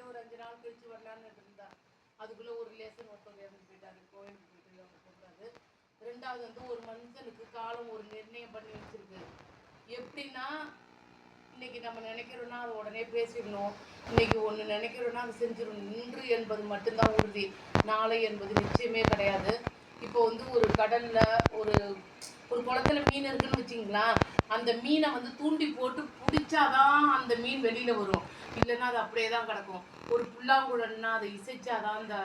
இன்னும் ஒரு அஞ்சு நாள் கழிச்சு வரலான்னு இருந்தா அதுக்குள்ளே ஒரு ரிலேஷன் ஒருத்தவங்க இறந்து போயிட்டாரு. கோயிலுக்கு போயிட்டு அவங்க போகிறாரு ரெண்டாவது வந்து ஒரு மனுஷனுக்கு காலம் ஒரு நிர்ணயம் பண்ணி வச்சிருக்கு. எப்படின்னா இன்னைக்கு நம்ம நினைக்கிறோன்னா அதை உடனே பேசிடணும். இன்னைக்கு ஒன்று நினைக்கிறோன்னா அதை செஞ்சிடணும். இன்று என்பது மட்டும்தான் உறுதி. நாளை என்பது நிச்சயமே கிடையாது. இப்போ வந்து ஒரு கடலில் ஒரு ஒரு குளத்துல மீன் இருக்குன்னு வச்சிங்களேன் அந்த மீனை வந்து தூண்டி போட்டு பிடிச்சாதான் அந்த மீன் வெளியில வரும். இல்லைன்னா அது அப்படியே தான் கிடக்கும். ஒரு புல்லாங்குழல்னா அதை இசைச்சாதான் அந்த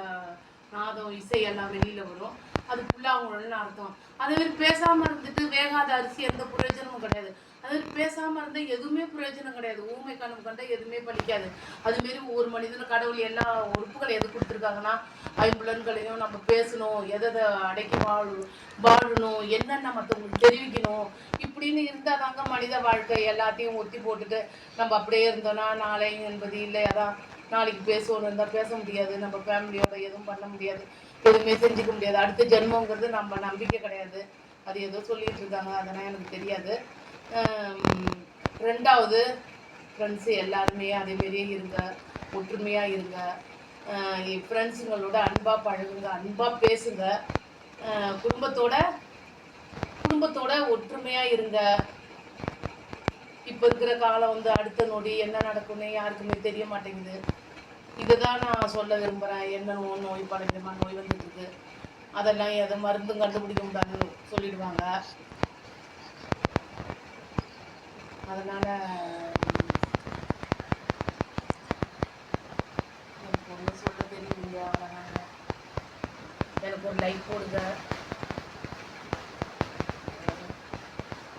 நாதம் இசை எல்லாம் வெளியில வரும். அது புல்லாங்குழல்னு அர்த்தம். அதே மாதிரி பேசாமல் இருந்துட்டு வேகாத அரிசி எந்த பிரயோஜனமும் கிடையாது. அதே மாதிரி பேசாமல் இருந்தால் எதுவுமே பிரயோஜனம் கிடையாது. ஊமை கணம் கண்டால் எதுவுமே பலிக்காது. அதுமாரி ஒரு ஒவ்வொரு மனிதனும் கடவுள் எல்லா உறுப்புகளை எது கொடுத்துருக்காங்கன்னா ஐம்புலன்களையும் நம்ம பேசணும் எதை எதை அடக்கி வாழ வாழணும் என்னென்ன மற்றவங்களுக்கு தெரிவிக்கணும் இப்படின்னு இருந்தால் தாங்க மனித வாழ்க்கை எல்லாத்தையும் ஒத்தி போட்டுட்டு நம்ம அப்படியே இருந்தோம்னா நாளை என்பது இல்லை. அதான் நாளைக்கு பேசுவோம் இருந்தால் பேச முடியாது. நம்ம ஃபேமிலியோட எதுவும் பண்ண முடியாது. எதுவுமே செஞ்சுக்க முடியாது. அடுத்த ஜென்மங்கிறது நம்ம நம்பிக்கை கிடையாது. அது ஏதோ சொல்லிட்டு இருக்காங்க. அதெல்லாம் எனக்கு தெரியாது. ரெண்டாவது ஃப்ரெண்ட்ஸு எல்லாருமே அதேமாரியே இருங்க. ஒற்றுமையாக இருங்க. ஃப்ரெண்ட்ஸுங்களோட அன்பாக பழகுங்க. அன்பாக பேசுங்க. குடும்பத்தோட குடும்பத்தோட ஒற்றுமையாக இருங்க. இப்போ இருக்கிற காலம் வந்து அடுத்த நொடி என்ன நடக்கும்னு யாருக்குமே தெரிய மாட்டேங்குது. இதுதான் நான் சொல்ல விரும்புகிறேன் என்ன நோய் நோய் பலவிதமாக நோய் வந்துட்டு அதெல்லாம் எதை மருந்தும் கண்டுபிடிக்க முடியாதுன்னு சொல்லிடுவாங்க. அதனால் எனக்கு ஒன்றும் சொல்ல தெரியலைங்க அவ்வளோதாங்க எனக்கு ஒரு லைஃப் போடுங்க.